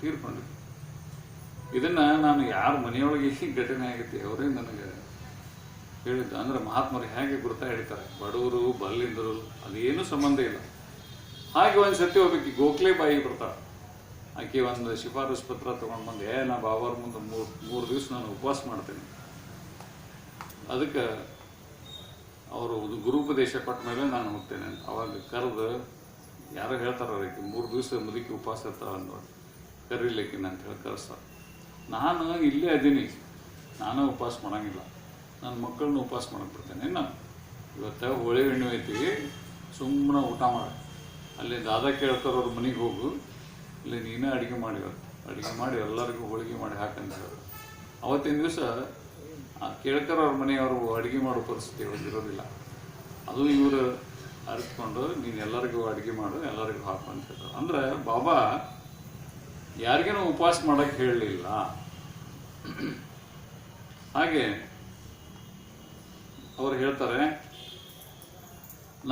ತೀರ್ಕೊಂಡಿದ್ರು ಇದನ್ನು ನಾನು ಯಾರ ಮನೆಯೊಳಗೆ ಈ ಘಟನೆ ಆಗುತ್ತೆ ಅವರೇ ನನಗೆ ಹೇಳಿದ್ದು. ಅಂದ್ರೆ ಮಹಾತ್ಮರು ಹೇಗೆ ಗುರುತ ಹಿಡಿತಾರೆ? ಬಡವರು, ಬಲ್ಲಿಂದರು, ಅದೇನು ಸಂಬಂಧ ಇಲ್ಲ. ಹಾಗೆ ಒಂದು ಸತಿ ಒಬ್ಬಾಕಿ ಗೋಖಲೆ ಬಾಯಿ ಬರ್ತಾರೆ ಆಕೆ ಒಂದು ಶಿಫಾರಸು ಪತ್ರ ತೊಗೊಂಡು ಬಂದು, ಏ, ನಾ ಬಾಬಾರ ಮುಂದೆ ಮೂರು ಮೂರು ದಿವಸ ನಾನು ಉಪವಾಸ ಮಾಡ್ತೇನೆ. ಅದಕ್ಕೆ ಅವರು ಗುರುಪದೇಶ ಕೊಟ್ಟ ಮೇಲೆ ನಾನು ಹೋಗ್ತೇನೆ ಅಂತ. ಅವಾಗ ಕರೆದು ಯಾರೋ ಹೇಳ್ತಾರೆ ಅವ್ರಿಗೆ ಮೂರು ದಿವಸ ಮುದುಕಿ ಉಪವಾಸ ಇರ್ತಾರೆ ಅಂದೋಳು ಕರೀಲಿಕ್ಕೆ ಅಂತ ಹೇಳಿ ಕರೆಸ್ತಾರೆ ನಾನು ಇಲ್ಲೇ ಅದೀನಿ ನಾನು ಉಪವಾಸ ಮಾಡೋಂಗಿಲ್ಲ. ನನ್ನ ಮಕ್ಕಳನ್ನ ಉಪವಾಸ ಮಾಡಕ್ಕೆ ಬಿಡ್ತೇನೆ. ನಾನು ಇವತ್ತು ಹೋಳಿ ಹಣ್ಣು ಐತಿ. ಸುಮ್ಮನೆ ಊಟ ಮಾಡಿ. ಅಲ್ಲಿ ದಾದಾ ಕೇಳ್ತಾರವ್ರ ಮನೆಗೆ ಹೋಗು. ಇಲ್ಲಿ ನೀನೇ ಅಡುಗೆ ಮಾಡಿ ಅಡುಗೆ ಮಾಡಿ ಎಲ್ಲರಿಗೂ ಹೋಳಿಗೆ ಮಾಡಿ ಹಾಕಂತ ಹೇಳಿ. ಅವತ್ತಿನ ದಿವಸ ಆ ಕೇಳ್ತಾರವ್ರ ಮನೆಯವರು ಅಡುಗೆ ಮಾಡೋ ಪರಿಸ್ಥಿತಿ ಇರೋದಿಲ್ಲ. ಅದು ಇವರು ಅರಿತ್ಕೊಂಡು ನೀನು ಎಲ್ಲರಿಗೂ ಅಡುಗೆ ಮಾಡು, ಎಲ್ಲರಿಗೂ ಹಾಕು ಅಂತ ಹೇಳ್ತಾರೆ. ಅಂದ್ರೆ ಬಾಬಾ ಯಾರಿಗೇನೂ ಉಪವಾಸ ಮಾಡಕ್ಕೆ ಹೇಳಲಿಲ್ಲ? ಹಾಗೆ ಅವ್ರು ಹೇಳ್ತಾರೆ,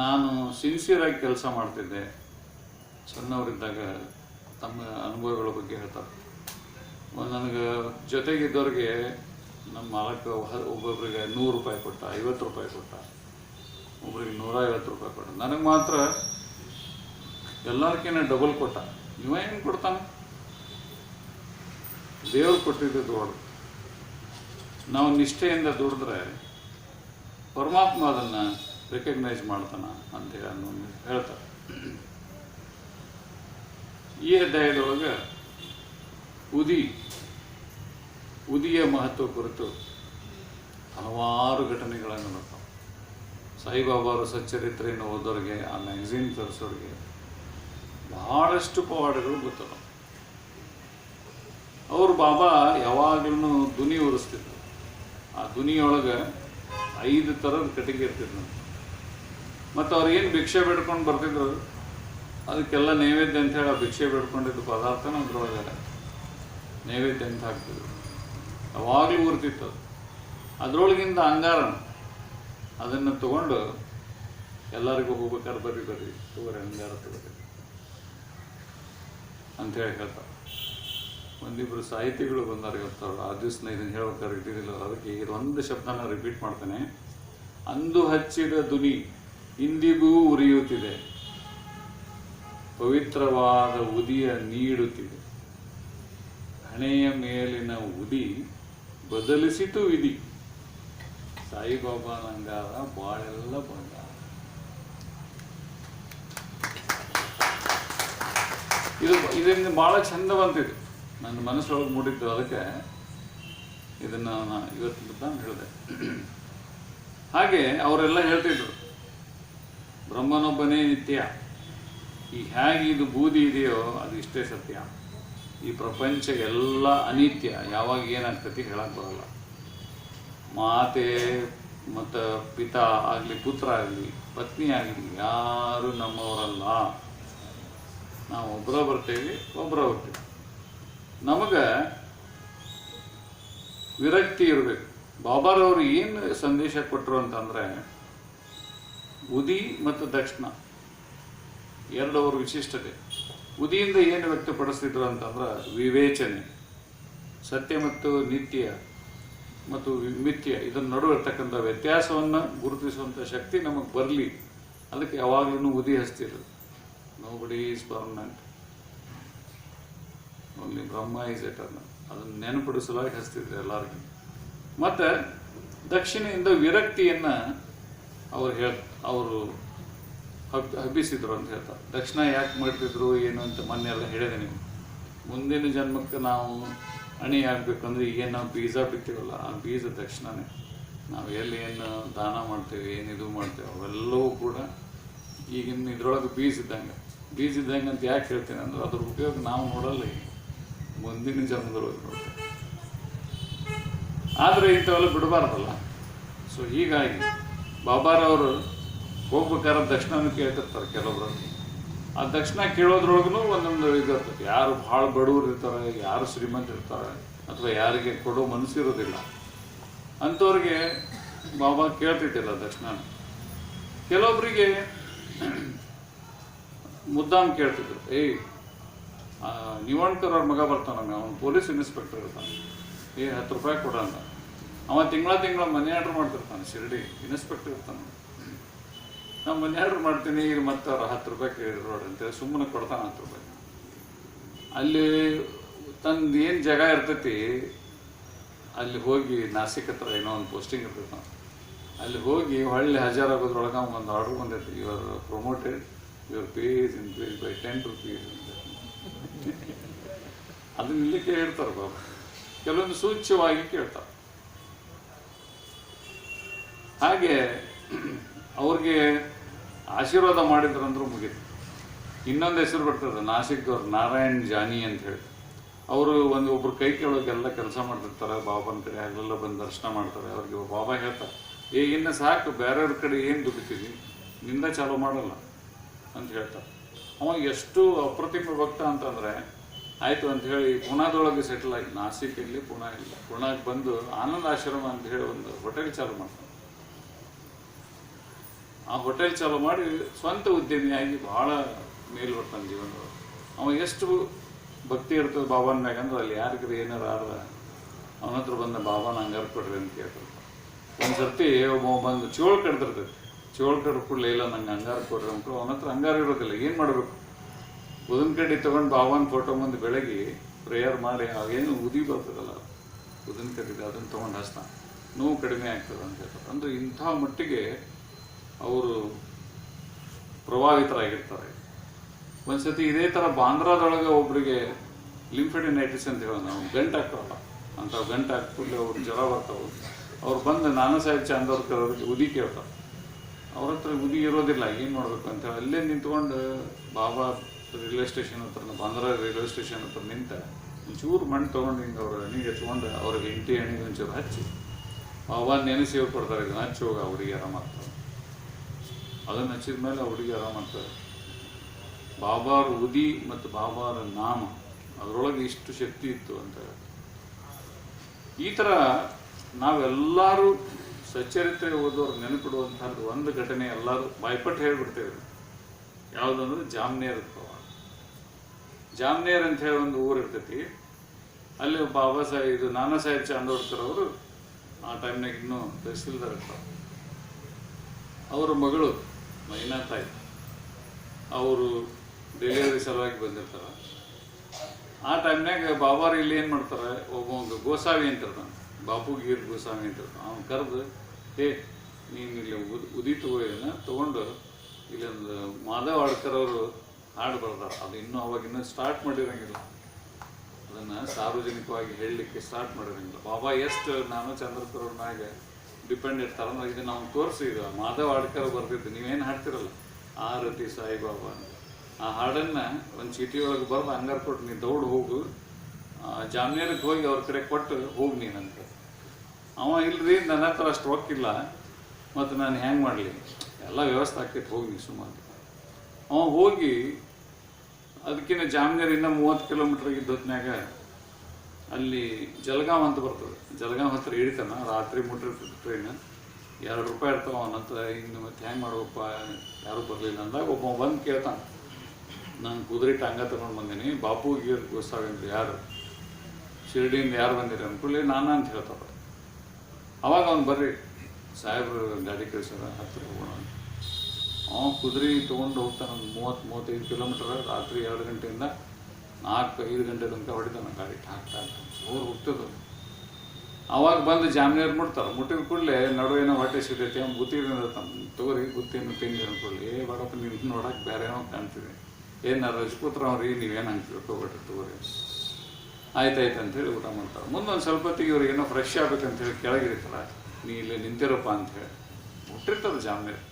ನಾನು ಸಿನ್ಸಿಯರಾಗಿ ಕೆಲಸ ಮಾಡ್ತಿದ್ದೆ. ಸಣ್ಣವರಿದ್ದಾಗ ತಮ್ಮ ಅನುಭವಗಳ ಬಗ್ಗೆ ಹೇಳ್ತಾರೆ. ನನಗೆ ಜೊತೆಗಿದ್ದವ್ರಿಗೆ ನಮ್ಮ ಮಾಲಕ ಒಬ್ಬೊಬ್ಬರಿಗೆ ನೂರು ರೂಪಾಯಿ ಕೊಟ್ಟ, ಐವತ್ತು ರೂಪಾಯಿ ಕೊಟ್ಟ ಒಬ್ಬರಿಗೆ ನೂರ ಐವತ್ತು ರೂಪಾಯಿ ಕೊಟ್ಟ. ನನಗೆ ಮಾತ್ರ ಎಲ್ಲರಿಗಿಂತ ಡಬಲ್ ಕೊಟ್ಟ. ನೀವೇನು ಕೊಡ್ತಾನೆ? ದೇವ್ರು ಕೊಟ್ಟಿದ್ದು ದೊಡ್ಡ ನಾವು ನಿಷ್ಠೆಯಿಂದ ದುಡಿದ್ರೆ ಪರಮಾತ್ಮ ಅದನ್ನು ರೆಕಗ್ನೈಸ್ ಮಾಡ್ತಾನ ಅಂತ ಹೇಳಿ ಹೇಳ್ತಾರೆ. ಈ ಅಧ್ಯಾಯದೊಳಗೆ ಉದಿ, ಉದಿಯ ಮಹತ್ವ ಕುರಿತು ಹಲವಾರು ಘಟನೆಗಳನ್ನು ನೋಡ್ತಾವೆ. ಸಾಯಿಬಾಬಾರು ಸಚ್ಚರಿತ್ರೆಯನ್ನು ಓದೋರಿಗೆ, ಆ ಮ್ಯಾಗಝಿನ್ ತರಿಸೋರಿಗೆ ಬಹಳಷ್ಟು ಪವಾಡಗಳು ಗೊತ್ತಲ್ಲ ಅವರು ಬಾಬಾ ಯಾವಾಗ್ಲೂ ದುನಿ ಉರಿಸ್ತಿದ್ರು. ಆ ದುನಿಯೊಳಗೆ ಐದು ಥರದ ಕಟ್ಟಿಗೆ ಇರ್ತಿದ್ರು ಮತ್ತು ಅವ್ರೇನು ಭಿಕ್ಷೆ ಬೇಡ್ಕೊಂಡು ಬರ್ತಿದ್ರು? ಅದಕ್ಕೆಲ್ಲ ನೈವೇದ್ಯ ಅಂತ ಹೇಳಿ ಆ ಭಿಕ್ಷೆ ಬೇಡ್ಕೊಂಡಿದ್ದು ಪದಾರ್ಥನ ಅದ್ರೊಳಗೆ ನೈವೇದ್ಯ ಅಂತ ಹಾಕ್ತಿದ್ರು. ಯಾವಾಗಲೂ ಉರ್ತಿತ್ತು ಅದು. ಅದರೊಳಗಿಂದ ಅಂಗಾರನ ಅದನ್ನು ತಗೊಂಡು ಎಲ್ಲರಿಗೂ ಹೋಗ್ಬೇಕಾದ್ರೆ ಬರ್ರಿ ಬರ್ರಿ ತಗೋರಿ ಅಂಗಾರ ತಗೋರಿ ಅಂತೇಳಿ ಹೇಳ್ತಾರೆ. ಒಂದಿಬ್ಬರು ಸಾಹಿತಿಗಳು ಬಂದಾರ ಇವತ್ತು ಆ ದಿವಸ ಇದನ್ನು ಹೇಳ್ಬೇಕಾದ್ರೆ ಇದ್ದಿದ್ದಿಲ್ಲ ಅದಕ್ಕೆ ಇದೊಂದು ಶಬ್ದನ ರಿಪೀಟ್ ಮಾಡ್ತೇನೆ. ಅಂದು ಹಚ್ಚಿದ ದುನಿ ಇಂದಿಗೂ ಉರಿಯುತ್ತಿದೆ. ಪವಿತ್ರವಾದ ಉದಿಯ ನೀಡುತ್ತಿದೆ. ಹಣೆಯ ಮೇಲಿನ ಉದಿ ಬದಲಿಸಿತು ವಿಧಿ. ಸಾಯಿಬಾಬಾ ನಂಗಾರ ಬಾಳೆಲ್ಲ ಬಂದ ಇದು ಇದರಿಂದ ಭಾಳ ಚಂದ ಬಂತಿದೆ ನನ್ನ ಮನಸ್ಸೊಳಗೆ ಮೂಡಿದ್ದು ಅದಕ್ಕೆ ಇದನ್ನು ನಾನು ಇವತ್ತು ತಾನು ಹೇಳಿದೆ. ಹಾಗೆ ಅವರೆಲ್ಲ ಹೇಳ್ತಿದ್ರು, ಬ್ರಹ್ಮನೊಬ್ಬನೇ ನಿತ್ಯ. ಈ ಹೇಗೆ ಇದು ಬೂದಿ ಇದೆಯೋ ಅದು ಇಷ್ಟೇ ಸತ್ಯ. ಈ ಪ್ರಪಂಚ ಎಲ್ಲ ಅನಿತ್ಯ. ಯಾವಾಗ ಏನಾಗ್ತತಿ ಹೇಳಕ್ಕೆ ಬರಲ್ಲ. ಮಾತೆ ಮತ್ತು ಪಿತಾ ಆಗಲಿ, ಪುತ್ರ ಆಗಲಿ, ಪತ್ನಿ ಆಗಲಿ, ಯಾರು ನಮ್ಮವರಲ್ಲ. ನಾವು ಒಬ್ಬರ ಬರ್ತೇವೆ ಒಬ್ಬರ ಹೋಗ್ತೇವೆ ನಮಗೆ ವಿರಕ್ತಿ ಇರಬೇಕು. ಬಾಬಾರವರು ಏನು ಸಂದೇಶ ಕೊಟ್ಟರು ಅಂತಂದರೆ, ಉದಿ ಮತ್ತು ದಕ್ಷಿಣ ಎರಡವರ ವಿಶಿಷ್ಟತೆ. ಉದಿಯಿಂದ ಏನು ವ್ಯಕ್ತಪಡಿಸ್ತಿದ್ರು ಅಂತಂದ್ರೆ, ವಿವೇಚನೆ, ಸತ್ಯ ಮತ್ತು ನಿತ್ಯ ಮತ್ತು ವಿಮಿತ್ಯ ಇದರ ನಡುವೆ ಇರ್ತಕ್ಕಂಥ ವ್ಯತ್ಯಾಸವನ್ನು ಗುರುತಿಸುವಂಥ ಶಕ್ತಿ ನಮಗೆ ಬರಲಿ. ಅದಕ್ಕೆ ಯಾವಾಗಲೂ ಉದಿ ಹಚ್ತಿರೋದು. Nobody is permanent only Brahma is eternal ಅದನ್ನು ನೆನಪಿಡಿಸಲಾಗಿ ಹಚ್ತಿದ್ರು ಎಲ್ಲರಿಗೂ. ಮತ್ತು ದಕ್ಷಿಣೆಯಿಂದ ವಿರಕ್ತಿಯನ್ನು ಅವ್ರು ಹೇಳ್, ಅವರು ಹಬ್, ಹಬ್ಬಿಸಿದ್ರು ಅಂತ ಹೇಳ್ತಾರೆ ದಕ್ಷಿಣ ಯಾಕೆ ಮಾಡ್ತಿದ್ರು, ಏನು ಅಂತ ಮೊನ್ನೆ ಎಲ್ಲ ಹೇಳಿದೆ ನೀವು ಮುಂದಿನ ಜನ್ಮಕ್ಕೆ ನಾವು ಅಣಿ ಆಗಬೇಕಂದ್ರೆ ಏನು ನಾವು ಬೀಜ ಬಿತ್ತೀವಲ್ಲ, ಆ ಬೀಜ ದಕ್ಷಿಣನೇ. ನಾವು ಎಲ್ಲಿ ಏನು ದಾನ ಮಾಡ್ತೇವೆ, ಏನು ಇದು ಮಾಡ್ತೇವೆ, ಅವೆಲ್ಲವೂ ಕೂಡ ಈಗಿನ ಇದ್ರೊಳಗೆ ಬೀಜ ಇದ್ದಂಗೆ. ಬೀಜ ಇದ್ದಂಗೆ ಅಂತ ಯಾಕೆ ಹೇಳ್ತೀನಿ ಅಂದ್ರೆ ಅದ್ರ ಉಪಯೋಗ ನಾವು ನೋಡಲ್ಲ ಮುಂದಿನ ಜನ್ಮದೊಳಗೆ ನೋಡ್ತೇವೆ ಆದರೆ ಇಂಥವೆಲ್ಲ ಬಿಡಬಾರ್ದಲ್ಲ. ಸೊ ಹೀಗಾಗಿ ಬಾಬಾರವರು ಹೋಗ್ಬೇಕಾದ್ರೆ ದಕ್ಷಿಣನೂ ಕೇಳ್ತಿರ್ತಾರೆ ಕೆಲವೊಬ್ರು ಆ ದಕ್ಷಿಣ ಕೇಳೋದ್ರೊಳಗೂ ಒಂದೊಂದು ಇದು ಯಾರು ಭಾಳ ಬಡವರು ಇರ್ತಾರೆ, ಯಾರು ಶ್ರೀಮಂತ ಇರ್ತಾರೆ, ಅಥವಾ ಯಾರಿಗೆ ಕೊಡೋ ಮನಸ್ಸಿರೋದಿಲ್ಲ ಅಂಥವ್ರಿಗೆ ಬಾಬಾ ಕೇಳ್ತಿಟ್ಟಿಲ್ಲ ದಕ್ಷಿಣ. ಕೆಲವೊಬ್ಬರಿಗೆ ಮುದ್ದಾಮ್ ಕೇಳ್ತಿದ್ರು. ಏಯ್ ನಿವಾಣ್ಕರ್ ಅವ್ರ ಮಗ ಬರ್ತಾನಮ್ಮ ಅವ್ನು ಪೊಲೀಸ್ ಇನ್ಸ್ಪೆಕ್ಟರ್ ಇರ್ತಾನೆ. ಏ, ಹತ್ತು ರೂಪಾಯಿ ಅಂತ. ಅವ ತಿಂಗಳ ತಿಂಗಳ ಮನೆ ಆರ್ಡ್ರ್ ಮಾಡ್ತಿರ್ತಾನೆ, ಶಿರಡಿ. ಇನ್ಸ್ಪೆಕ್ಟರ್ ಇರ್ತಾನೆ. ನಾನು ಮನೆ ಆರ್ಡ್ರ್ ಮಾಡ್ತೀನಿ ಈಗ ಮತ್ತೆ ಅವ್ರು ಹತ್ತು ರೂಪಾಯಿ ಕೇಳಿ ನೋಡ್ರಿ ಅಂತೇಳಿ ಸುಮ್ಮನೆ ಕೊಡ್ತಾನೆ ಹತ್ತು ರೂಪಾಯಿ. ಅಲ್ಲಿ ತಂದು ಏನು ಜಾಗ ಇರ್ತೈತಿ, ಅಲ್ಲಿ ಹೋಗಿ ನಾಸಿಕ್ ಹತ್ರ ಏನೋ ಒಂದು ಪೋಸ್ಟಿಂಗ್ ಇರ್ತೈತೆ, ಅಲ್ಲಿ ಹೋಗಿ ಹೊಳ್ಳಿ ಹಾಜರಾಗೋದ್ರೊಳಗೆ ಒಂದು ಆರ್ಡ್ರ್ ಬಂದೈತಿ. Your promoted your pays increase by ten rupees ಅದನ್ನ ಇಲ್ಲಿ ಕೇಳ್ತಾರೆ ಬಾಬಾ. ಕೆಲವೊಂದು ಸೂಚ್ಯವಾಗಿ ಕೇಳ್ತಾರೆ. ಹಾಗೆ ಅವ್ರಿಗೆ ಆಶೀರ್ವಾದ ಮಾಡಿದ್ರಂದ್ರೂ ಮುಗೀತು. ಇನ್ನೊಂದು ಹೆಸರು ಬರ್ತದೆ, ನಾಸಿಕ್ದವ್ರು ನಾರಾಯಣ್ ಜಾನಿ ಅಂತ ಹೇಳಿ. ಅವರು ಒಂದು ಒಬ್ರು ಕೈ ಕೇಳೋಕೆಲ್ಲ ಕೆಲಸ ಮಾಡ್ತಿರ್ತಾರೆ ಬಾಬನ ಕಡೆ ಅಲ್ಲೆಲ್ಲ ಬಂದು ದರ್ಶನ ಮಾಡ್ತಾರೆ. ಅವ್ರಿಗೆ ಬಾಬಾ ಹೇಳ್ತಾರೆ, ಏ, ಇನ್ನು ಸಾಕು, ಬೇರೆಯವ್ರ ಕಡೆ ಏನು ದುಡಿತೀವಿ ನಿಂದ ಚಾಲೂ ಮಾಡಲ್ಲ, ಅಂತ ಹೇಳ್ತಾರೆ. ಅವ ಎಷ್ಟು ಅಪ್ರತಿಮ ಭಕ್ತ ಅಂತಂದ್ರೆ, ಆಯ್ತು ಅಂತ ಹೇಳಿ ಪುಣಾದೊಳಗೆ ಸೆಟಲ್ ಆಗಿ, ನಾಸಿಕ್ ಇಲ್ಲಿ ಪುಣಾ ಇಲ್ಲ. ಪುಣಾಗೆ ಬಂದು ಆನಂದ ಆಶ್ರಮ ಅಂತ ಹೇಳಿ ಒಂದು ಹೋಟೆಲ್ ಚಾಲು ಮಾಡ್ತಾನೆ ಆ ಹೋಟೆಲ್ ಚಾಲು ಮಾಡಿ ಸ್ವಂತ ಉದ್ಯಮಿಯಾಗಿ ಬಹಳ ಮೇಲ್ ಬರ್ತಾನೆ ಜೀವನದೊಳಗೆ. ಅವ ಎಷ್ಟು ಭಕ್ತಿ ಇರ್ತದೆ ಬಾಬಾನ ಮ್ಯಾಗ ಅಂದ್ರೆ ಅಲ್ಲಿ ಯಾರಿಗಾರ ಏನಾರ ಆದ ಅವನ ಹತ್ರ ಬಂದ ಬಾಬಾನ ಹಂಗಾರ ಕೊಡ್ರಿ ಅಂತ ಕೇಳ್ತಾರೆ. ಒಂದು ಸರ್ತಿ ಒಬ್ಬ ಬಂದು ಚೋಳ್ ಕಡ್ದಿರ್ತೈತಿ. ಚೋಳ್ ಕೂಡ ಇಲ್ಲ, ನಂಗೆ ಅಂಗಾರ ಕೊಡ್ರಿ ಅಂತ ಅವನ ಹತ್ರ ಹಂಗಾರ ಇರೋದಿಲ್ಲ. ಏನು ಮಾಡಬೇಕು? ಉದನ್ ಕಡ್ಡಿ ತಗೊಂಡು ಭಾವನ ಫೋಟೋ ಮುಂದೆ ಬೆಳಗ್ಗೆ ಪ್ರೇಯರ್ ಮಾಡಿ ಹಾಗೇನು ಉದಿ ಬರ್ತದಲ್ಲ, ಉದನ್ ಕಡ್ಡಿದೆ ಅದನ್ನು ತೊಗೊಂಡು ಹಸ್ತ ನೋವು ಕಡಿಮೆ ಆಗ್ತದೆ ಅಂತ ಹೇಳ್ತಾರೆ. ಅಂದ್ರೆ ಇಂಥ ಮಟ್ಟಿಗೆ ಅವರು ಪ್ರಭಾವಿತರಾಗಿರ್ತಾರೆ. ಒಂದ್ಸತಿ ಇದೇ ಥರ ಬಾಂದ್ರಾದೊಳಗೆ ಒಬ್ಬರಿಗೆ ಲಿಂಫೆಡಿನೈಟಿಸ್ ಅಂತ ಹೇಳೋದು ನಾವು, ಗಂಟು ಹಾಕೋಲ್ಲ ಅಂತ ಗಂಟು ಹಾಕಿ ಅವ್ರು ಜ್ವರ ಬರ್ತಾವೆ. ಅವ್ರು ಬಂದು ನಾನಾ ಸಾಹೇಬ್ ಚಾಂದವ್ರ ಉದಿ ಕೇಳ್ತಾರೆ. ಅವ್ರ ಹತ್ರ ಉದಿ ಇರೋದಿಲ್ಲ, ಏನು ಮಾಡಬೇಕು ಅಂತ ಅಲ್ಲೇ ನಿಂತ್ಕೊಂಡು ಬಾಬಾ ರೈಲ್ವೆ ಸ್ಟೇಷನ್ ಹತ್ರ, ಬಾಂದ್ರಾ ರೈಲ್ವೆ ಸ್ಟೇಷನ್ ಹತ್ರ ನಿಂತ ಒಂಚೂರು ಮಣ್ಣು ತೊಗೊಂಡು ಹಿಂಗೆ ಅವ್ರ ಹಣಿಗೆ ಹಚ್ಕೊಂಡು ಅವ್ರಿಗೆ ಇಂಟಿ ಹಣಿಗೆ ಒಂಚೂರು ಹಚ್ಚಿ, ಬಾಬಾ ನೆನೆಸಿ ಅವ್ರು ಕೊಡ್ತಾರೆ ಈಗ ಹಚ್ಚಿ ಹೋಗ ಅವ್ರಿಗೆ ಆರಾಮಾಗ್ತಾರೆ ಅದನ್ನು ಹಚ್ಚಿದ ಮೇಲೆ ಅವ್ರಿಗೆ ಆರಾಮಾಗ್ತಾರೆ ಬಾಬಾರ ಉದಿ ಮತ್ತು ಬಾಬಾರ ನಾಮ, ಅದರೊಳಗೆ ಇಷ್ಟು ಶಕ್ತಿ ಇತ್ತು ಅಂತ. ಈ ಥರ ನಾವೆಲ್ಲರೂ ಸಚ್ಚರಿತ್ರೆ ಓದೋರು ನೆನಪಿಡುವಂಥದ್ದು ಒಂದು ಘಟನೆ ಎಲ್ಲರೂ ಬಾಯ್ಪಟ್ಟು ಹೇಳ್ಬಿಡ್ತೇವೆ. ಯಾವುದಂದ್ರೆ ಜಾಮ್ನೇರ್ ಪ್ರವಾಹ ಜಾಮ್ನೇರ್ ಅಂತ ಹೇಳಿ ಒಂದು ಊರು ಇರ್ತೈತಿ. ಅಲ್ಲಿ ಬಾಬಾ ಸಾಹೇಬ್ ಇದು ನಾನಾ ಸಾಹೇಬ್ ಚಾಂದೋಡ್ಕರ್ ಅವರು ಆ ಟೈಮ್ನಾಗ ಇನ್ನೂ ತಹಸೀಲ್ದಾರ್ ಇರ್ತಾರೆ ಅವರ ಮಗಳು ಮೈನಾ ತಾಯಿ. ಅವರು ಡೆಲಿವರಿ ಸಲುವಾಗಿ ಬಂದಿರ್ತಾರೆ. ಆ ಟೈಮ್ನಾಗ ಬಾಬಾರು ಇಲ್ಲಿ ಏನು ಮಾಡ್ತಾರೆ? ಒಬ್ಬ ಗೋಸಾವಿ ಅಂತ ಇರ್ತಾನೆ. ಬಾಪು ಗೀರ್ ಗೋಸ್ವಾಮಿ ಅಂತ ಅವ್ನು ಕರೆದು, ಹೇ, ನೀನು ಇಲ್ಲಿ ಉದ್ ಉದಿ ತಗೋಯನ ತೊಗೊಂಡು ಇಲ್ಲೊಂದು ಮಾಧವ್ ಆಡ್ಕರ್ ಅವರು ಹಾಡು ಬರ್ತಾರೆ ಅದು ಇನ್ನೂ ಅವಾಗ ಇನ್ನೂ ಸ್ಟಾರ್ಟ್ ಮಾಡಿರಂಗಿಲ್ಲ. ಅದನ್ನು ಸಾರ್ವಜನಿಕವಾಗಿ ಹೇಳಲಿಕ್ಕೆ ಸ್ಟಾರ್ಟ್ ಮಾಡಿರಂಗಿಲ್ಲ. ಬಾಬಾ, ಎಷ್ಟು ನಾನು ಚಂದ್ರಪುರ ಮ್ಯಾಗ ಡಿಪೆಂಡ್ ಇರ್ತಾರೆ ಅಂದ್ರೆ ಇದು ನಾವು ತೋರಿಸಿದ ಮಾಧವ್ ಆಡ್ಕರ್ ಬರ್ತಿದ್ದು ನೀವೇನು ಹಾಡ್ತಿರಲ್ಲ? ಆರತಿ ಸಾಯಿಬಾಬಾ ಅಂತ. ಆ ಹಾಡನ್ನು ಒಂದು ಚೀಟಿ ಒಳಗೆ ಬರೆದು, ಹಂಗಾರ ಕೊಟ್ಟು ನೀನು ದೌಡ್ ಹೋಗು. ಆ, ಜಾಮ್ನೇರಿಗೆ ಹೋಗಿ ಅವ್ರ ಕಡೆ ಕೊಟ್ಟು ಹೋಗಿ ನೀನಂತ. ಅವ ಇಲ್ರಿ ನನ್ನ ಹತ್ರ ಅಷ್ಟು ರೊಕ್ಕಿಲ್ಲ ಮತ್ತು ನಾನು ಹ್ಯಾಂಗೆ ಮಾಡಲಿ? ಎಲ್ಲ ವ್ಯವಸ್ಥೆ ಆಕೈತೆ ಹೋಗಿ ನೀ ಸುಮಾರು ಅವ ಹೋಗಿ ಅದಕ್ಕಿಂತ ಇನ್ನೂ ಮೂವತ್ತು ಕಿಲೋಮೀಟ್ರ್ ಇದ್ದ ಹೊತ್ನ್ಯಾಗ ಅಲ್ಲಿ ಜಲಗಾಂವ್ ಅಂತ ಬರ್ತದೆ. ಜಲಗಾಂವ್ ಹತ್ರ ಇಳಿತಾನ ರಾತ್ರಿ ಮುಟ್ಟಿರ್ತದೆ ಟ್ರೈನ್ ಎರಡು ರೂಪಾಯಿ ಇರ್ತಾವ ಅವನಂತ ಇನ್ನು ಮತ್ತೆ ಹೆಂಗೆ ಮಾಡೋಪ್ಪ ಯಾರೂ ಬರಲಿಲ್ಲ ಅಂದಾಗ ಒಬ್ಬ ಬಂದು ಕೇಳ್ತಾನೆ. ನಾನು ಕುದುರೆ ಟಾಂಗ ತಗೊಂಡು ಬಂದೀನಿ ಬಾಪು ಗೀರ್ ಗೋಸಾವೇಂದ್ರ ಯಾರು? ಶಿರಡಿಯಿಂದ ಯಾರು ಬಂದಿರಿ ಅಂದ್ಕೊಳ್ಳಿ ನಾನು ಅಂತ ಹೇಳ್ತಾರೆ ಅವಾಗ ಅವ್ನು ಬರ್ರಿ, ಸಾಹೇಬ್ರು ಗಾಡಿ ಕಳಿಸ್ಯಾರ ಹತ್ತಿರ ಹೋಗೋಣ ಅಂತ. ಕುದುರೆ ತೊಗೊಂಡು ಹೋಗ್ತಾನೆ, ಒಂದು ಮೂವತ್ತು, ಮೂವತ್ತೈದು ಕಿಲೋಮೀಟರ್ ರಾತ್ರಿ ಎರಡು ಗಂಟೆಯಿಂದ ನಾಲ್ಕು, ಐದು ಗಂಟೆ ತನಕ ಹೊಡಿತಾನೆ ಗಾಡಿ ಹಾಕ್ತಾ ಠಾಕ್ ಜೋರು ಹೋಗ್ತದೆ ಅವಾಗ ಬಂದು ಜಾಮ್ನೇರ್ ಮುಟ್ತಾರೆ, ಮುಟ್ಟಿದ ಕೂಡಲೇ ಏನೋ ಹೊಟ್ಟೆ ಸಿಗ್ತೈತಿ ಅವ್ನು ಗುತ್ತಿಗೆ ತಗೋರಿ ಗುತ್ತಿಯನ್ನು ತಿಂಡಿ ಅಂದ್ಕೊಳ್ಳಿ ಏ ಬರಪ್ಪ ನೀವು ನೋಡೋಕೆ ಬೇರೆ ಏನೋ ಕಾಣ್ತಿದೆ. ಏನು ರಜಪುತ್ರ ಅವ್ರಿ ನೀವೇನು ಹಂಗೆ ತಿಳ್ಕೊಬೇಡ್ರಿ, ತಗೋರಿ ಆಯ್ತಾಯ್ತು ಅಂತೇಳಿ ಊಟ ಮಾಡ್ತಾರೆ. ಮುಂದೊಂದು ಸ್ವಲ್ಪ ಹೊತ್ತಿಗೆ ಇವ್ರಿಗೆ ಏನೋ ಫ್ರೆಶ್ ಆಗ್ಬೇಕಂತೇಳಿ ಕೆಳಗಿರ್ತಾರ ನೀ ಇಲ್ಲಿ ನಿಂತಿರಪ್ಪ ಅಂತ ಹೇಳಿ. ಮುಟ್ಟಿರ್ತಾರೆ ಜಾಮ್ನೇರ್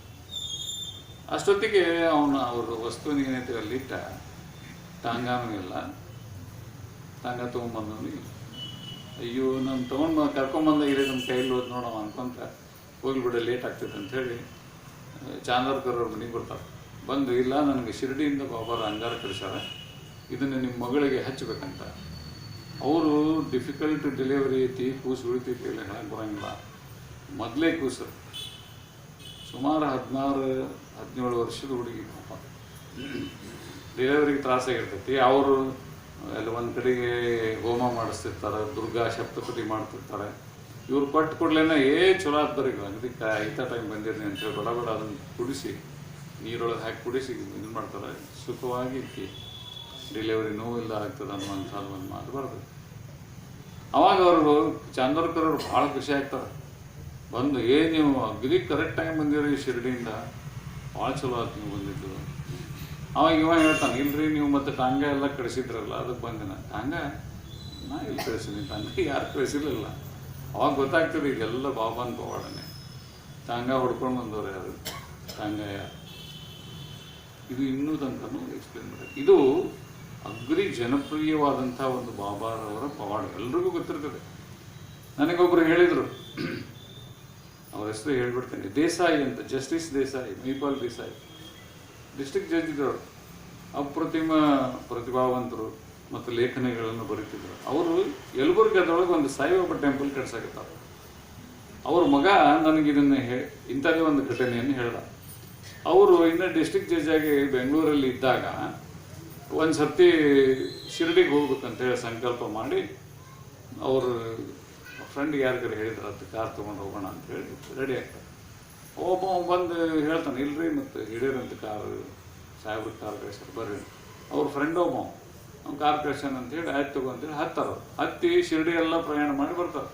ಅಷ್ಟೊತ್ತಿಗೆ ಅವನು ಅವ್ರ ವಸ್ತುವಿನ ಏನೈತೆ ಅಲ್ಲಿ ಇಟ್ಟ. ಟಾಂಗಾನೂ ಇಲ್ಲ. ತಾಂಗ ತೊಗೊಂಬಂದವನು ಇಲ್ಲ. ಅಯ್ಯೋ, ನಾನು ತೊಗೊಂಡು ಕರ್ಕೊಂಬಂದ ಇದೆ ನಮ್ಮ ಕೈಯಲ್ಲಿ ಹೋದ್ ನೋಡವ ಅನ್ಕೊಂತ ಹೋಗ್ಬಿಡ ಲೇಟ್ ಆಗ್ತೈತೆ ಅಂಥೇಳಿ ಚಾಂದರ್ಕರ್ ಅವ್ರ ಮನೆಗೆ ಬರ್ತಾರೆ. ಬಂದು, ಇಲ್ಲ, ನನಗೆ ಶಿರಡಿಯಿಂದ ಬಾಬಾರ ಅಂಗಾರ ಕಳಿಸ್ಯಾರ ಇದನ್ನು ನಿಮ್ಮ ಮಗಳಿಗೆ ಹಚ್ಚಬೇಕಂತ ಅವರು ಡಿಫಿಕಲ್ಟ್ ಡೆಲಿವರಿ ಐತಿ, ಕೂಸು ಉಳಿತೈತಿ ಇಲ್ಲ ಹೇಳಕ್ಕೆ ಬರೋಂಗಿಲ್ಲ. ಮೊದಲೇ ಕೂಸು ಸುಮಾರು ಹದಿನಾರು, ಹದಿನೇಳು ವರ್ಷದ ಹುಡುಗಿ ಪಾಪ. ಡೆಲಿವರಿಗೆ ತ್ರಾಸಾಗಿರ್ತೈತಿ ಅವರು ಅಲ್ಲಿ ಒಂದು ಕಡೆಗೆ ಹೋಮ ಮಾಡಿಸ್ತಿರ್ತಾರೆ, ದುರ್ಗಾ ಸಪ್ತಪತಿ ಮಾಡ್ತಿರ್ತಾರೆ. ಇವ್ರು ಕೊಟ್ಟು ಕೊಡ್ಲೇನ, ಏ ಚಲೋ ಬರೀ ಅದಕ್ಕೆ ಐತ ಟೈಮ್ ಬಂದಿರ್ನಿ ಅಂತೇಳಿ ಬಡ ಬಡ ಅದನ್ನು ಕುಡಿಸಿ, ನೀರೊಳಗೆ ಹಾಕಿ ಕುಡಿಸಿ ಇದು ಮಾಡ್ತಾರೆ. ಸುಖವಾಗಿ ಡೆಲಿವರಿ ಇಲ್ಲ ಆಗ್ತದೆ ಅನ್ನುವಂಥದ್ದು ಒಂದು ಮಾತು ಬರ್ತದೆ. ಅವಾಗ ಅವರು ಚಾಂದೋರ್ಕರ್ ಅವರು ಭಾಳ ಖುಷಿ ಆಗ್ತಾರೆ. ಬಂದು, ಏ, ನೀವು ಅಗ್ರಿ ಕರೆಕ್ಟ್ ಟೈಮ್ ಬಂದಿರಿ ಶಿರಡಿಯಿಂದ. ಭಾಳ ಚಲೋ ಆಯ್ತು ನೀವು ಬಂದಿದ್ದು. ಅವಾಗ ಇವಾಗ ಹೇಳ್ತಾನೆ, ಇಲ್ರಿ, ನೀವು ಮತ್ತೆ ಟಾಂಗ ಎಲ್ಲ ಕಳಿಸಿದ್ರಲ್ಲ, ಅದಕ್ಕೆ ಬಂದಿನ ಟಾಂಗ? ನಾ ಇಲ್ಲಿ ಕಳಿಸಿದ್ದೀನಿ ಟಾಂಗ ಯಾರು ಕಳಿಸಿರ್ಲಿಲ್ಲ. ಅವಾಗ ಗೊತ್ತಾಗ್ತದೆ, ಇದೆಲ್ಲ ಬಾಬಾನ್ ಪವಾಡನೆ. ಟಾಂಗ ಹೊಡ್ಕೊಂಡು ಬಂದವ್ರು ಯಾರು? ಟಾಂಗ ಯಾರು? ಇದು ಇನ್ನೂ ತನಕನೂ ಎಕ್ಸ್ಪ್ಲೇನ್ ಮಾಡಿ ಇದು ಅಗ್ರಿ ಜನಪ್ರಿಯವಾದಂಥ ಒಂದು ಬಾಬಾರವರ ಪವಾಡ, ಎಲ್ರಿಗೂ ಗೊತ್ತಿರ್ತದೆ. ನನಗೊಬ್ಬರು ಹೇಳಿದರು, ಅವ್ರ ಹೆಸರು ಹೇಳ್ಬಿಡ್ತೇನೆ, ದೇಸಾಯಿ ಅಂತ, justice Desai Maipal Desai. District judge ಇದ್ದವರು. ಅಪ್ರತಿಮ ಪ್ರತಿಭಾವಂತರು ಮತ್ತು ಲೇಖನಗಳನ್ನು ಬರೀತಿದ್ರು. ಅವರು ಯಲಬುರ್ಗದೊಳಗೆ ಒಂದು ಸಾಯಿಬಾಬಾ ಟೆಂಪಲ್ ಕಟ್ಸಾಕತ್ತಾರೆ. ಅವ್ರ ಮಗ ನನಗೆ ಇದನ್ನು ಹೇ, ಇಂಥದೇ ಒಂದು ಘಟನೆಯನ್ನು ಹೇಳ್ದ. ಅವರು ಇನ್ನು ಡಿಸ್ಟಿಕ್ ಜಡ್ಜ್ ಆಗಿ ಬೆಂಗಳೂರಲ್ಲಿ ಇದ್ದಾಗ ಒಂದು ಸರ್ತಿ ಶಿರಡಿಗೆ ಹೋಗ್ಬೇಕಂತ ಹೇಳಿ ಸಂಕಲ್ಪ ಮಾಡಿ ಅವರು ಫ್ರೆಂಡ್ಗೆ ಯಾರಿಗಾರು ಹೇಳಿದ್ರು, ಅದು ಕಾರ್ ತೊಗೊಂಡು ಹೋಗೋಣ ಅಂತ ಹೇಳಿ ರೆಡಿ ಆಗ್ತಾರೆ. ಒಬ್ಬ ಬಂದು ಹೇಳ್ತಾನೆ, ಇಲ್ರಿ ಮತ್ತು ಹಿಡಿಯರಂತ ಕಾರ್, ಸಾಹೇಬ್ರ ಕಾರ್ ಕಳಿಸ್ತಾರೆ ಬರ್ರಿ ಅವ್ರ ಫ್ರೆಂಡ್ ಒಬ್ಬ ಅವ್ನು ಕಾರ್ ಕಳಿಸ್ತಾನೆ ಅಂತ ಹೇಳಿ ಆಯ್ತು ತಗೋ ಅಂತೇಳಿ ಹತ್ತಾರ. ಹತ್ತಿ, ಶಿರಡಿ ಎಲ್ಲ ಪ್ರಯಾಣ ಮಾಡಿ ಬರ್ತಾರೆ.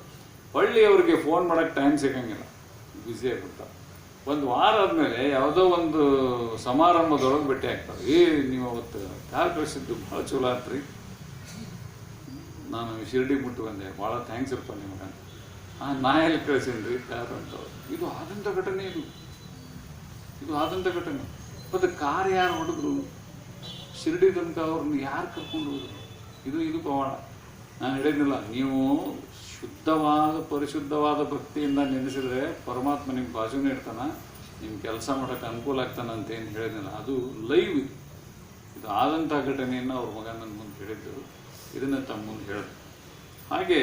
ಹೊಳ್ಳಿ ಅವ್ರಿಗೆ ಫೋನ್ ಮಾಡೋಕ್ಕೆ ಟೈಮ್ ಸಿಗಂಗಿಲ್ಲ ಬ್ಯುಸಿ ಆಗಿಬಿಡ್ತಾರೆ. ಒಂದು ವಾರ ಆದಮೇಲೆ ಯಾವುದೋ ಒಂದು ಸಮಾರಂಭದೊಳಗೆ ಭೇಟಿ ಆಗ್ತಾರೆ. ಏ, ನೀವು ಅವತ್ತು ಕಾರ್ ಕಳಿಸಿದ್ದು? ಭಾಳ ಚಲೋ ಆತ್ರಿ. ನಾನು ಶಿರ್ಡಿ ಮುಟ್ಟು ಬಂದೆ. ಭಾಳ ಥ್ಯಾಂಕ್ಸ್ ಇರ್ಪ ನಿಮಗೆ ಆ, ನಾ ಎಲ್ಲಿ ಕಳಿಸೀನಿ ರೀ ಕಾರ್ ಅಂತ ಇದು ಆದಂಥ ಘಟನೆ ಇದು. ಇದು ಆದಂಥ ಘಟನೆ. ಮತ್ತು ಕಾರ್ ಯಾರು ಹೊಡೆದ್ರು? ಶಿರಡಿ ತನಕ ಅವ್ರನ್ನ ಯಾರು ಕರ್ಕೊಂಡು ಹೋದ್ರು? ಇದು ಇದು ಪವಾಡ. ನಾನು ಹೇಳಿದ್ನಲ್ಲ, ನೀವು ಶುದ್ಧವಾದ, ಪರಿಶುದ್ಧವಾದ ಭಕ್ತಿಯಿಂದ ನೆನೆಸಿದ್ರೆ ಪರಮಾತ್ಮ ನಿಮ್ಮ ಬಾಜುನೇ ಇರ್ತಾನೆ ನಿಮ್ಮ ಕೆಲಸ ಮಾಡಕ್ಕೆ ಅನುಕೂಲ ಆಗ್ತಾನೆ ಅಂತ ಏನು ಹೇಳಿದ್ನಲ್ಲ, ಅದು ಲೈವ್ ಇದು. ಇದು ಆದಂಥ ಘಟನೆಯನ್ನು ಅವ್ರ ಮಗ ನನ್ನ ಮುಂದೆ ಹೇಳಿದ್ದು, ಇದನ್ನು ತಮ್ಮ ಮುಂದೆ ಹೇಳಿದ್ರು ಹಾಗೆ